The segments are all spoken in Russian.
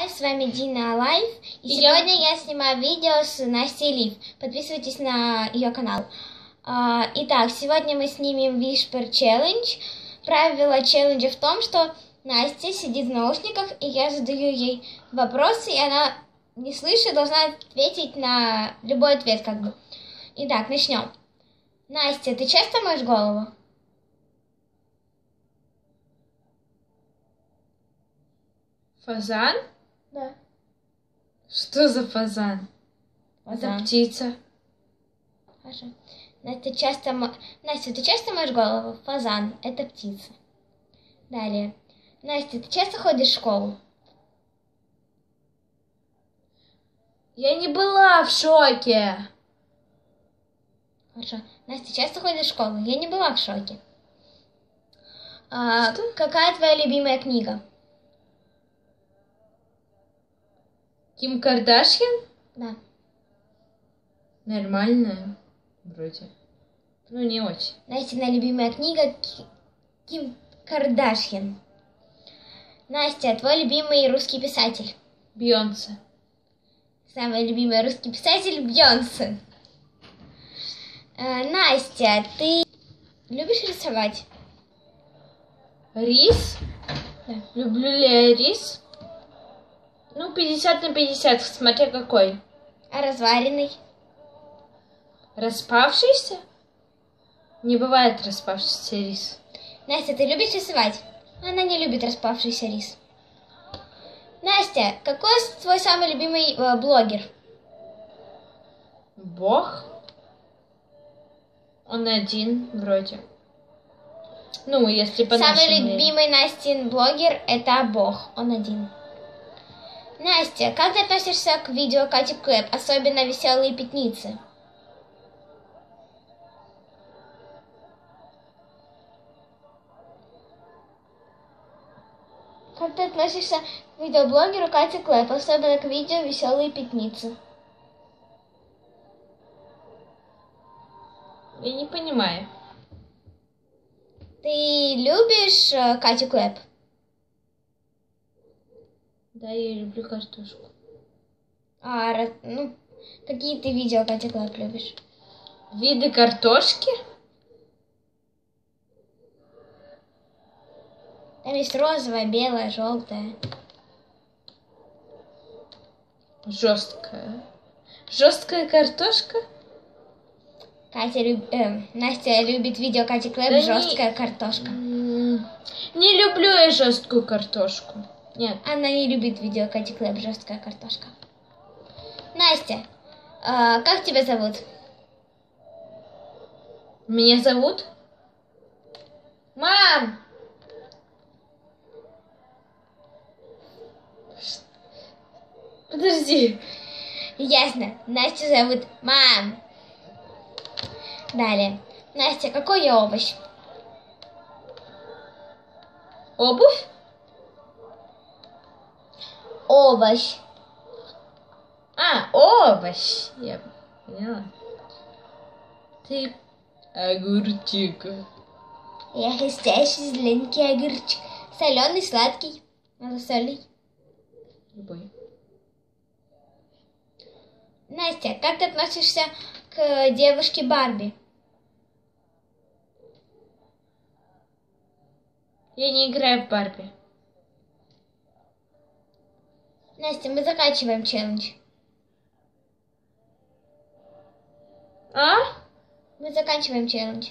Hi, с вами Дина Лайф, и, И я- сегодня я... снимаю видео с Настей Лив. Подписывайтесь на ее канал. А, итак, сегодня мы снимем Whisper Challenge. Правило челленджа в том, что Настя сидит в наушниках, и я задаю ей вопросы, и она, не слыша, должна ответить на любой ответ, как бы. Итак, начнем. Настя, ты часто моешь голову? Фазан? Да. Что за фазан? Фазан. Это птица. Хорошо. Настя, часто... Настя, ты часто моешь голову? Фазан. Это птица. Далее. Настя, ты часто ходишь в школу? Я не была в шоке. Хорошо. Настя, часто ходишь в школу? Я не была в шоке. А, какая твоя любимая книга? Ким Кардашьян? Да. Нормальная. Вроде. Ну, не очень. Настина любимая книга Ки- Ким Кардашьян. Настя, твой любимый русский писатель? Бейонсе. Самый любимый русский писатель Бьонсе. Э, Настя, ты любишь рисовать? Рис? Да. Люблю ли я рис? Ну, 50 на 50, смотря какой. А разваренный? Распавшийся? Не бывает распавшийся рис. Настя, ты любишь рисовать? Она не любит распавшийся рис. Настя, какой твой самый любимый э, блогер? Бог? Он один, вроде. Ну, если по Самый нашим любимый Настин блогер это Бог. Он один. Настя, как ты относишься к видео Кати Клэп, особенно веселые пятницы? Как ты относишься к видеоблогеру Кати Клэп, особенно к видео веселые пятницы? Я не понимаю. Ты любишь э, Катю Клэп? Да, я люблю картошку. А, ра- ну, какие ты видео Кати Клэп любишь? Виды картошки? Там есть розовая, белая, желтая. Жесткая. Жесткая картошка? Катя люб- э, Настя любит видео Кати Клэп Да не- жесткая картошка. М, Не люблю я жесткую картошку. Нет. Она не любит видео Кати Клэп жесткая картошка. Настя, а, как тебя зовут? Меня зовут? Мам! Подожди. Ясно. Настю зовут Мам. Далее. Настя, какой я овощ? Обувь? Овощ. А, овощ. Я поняла. Ты огурчик. Я хрустящий зелененький огурчик. Соленый, сладкий. Малосольный. Любой. Настя, как ты относишься к девушке Барби? Я не играю в Барби. Настя, мы заканчиваем челлендж. А? Мы заканчиваем челлендж.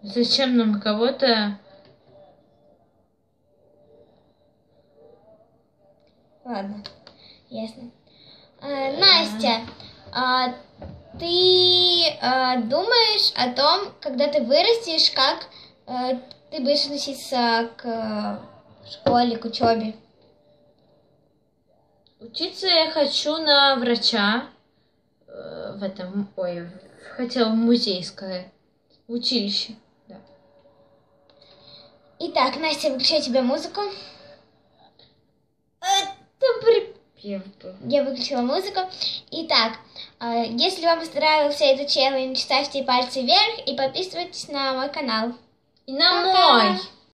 Зачем нам кого-то... Ладно, ясно. А, Настя, а, ты а, думаешь о том, когда ты вырастешь, как а, ты будешь относиться к школе, к учебе? Учиться я хочу на врача. Э, В этом... Ой, хотела в музей сказать. В училище. Да. Итак, Настя, выключай тебе музыку. Это припев был. Я выключила музыку. Итак, а, если вам понравился этот челлендж, ставьте пальцы вверх и подписывайтесь на мой канал. И на Пока. мой.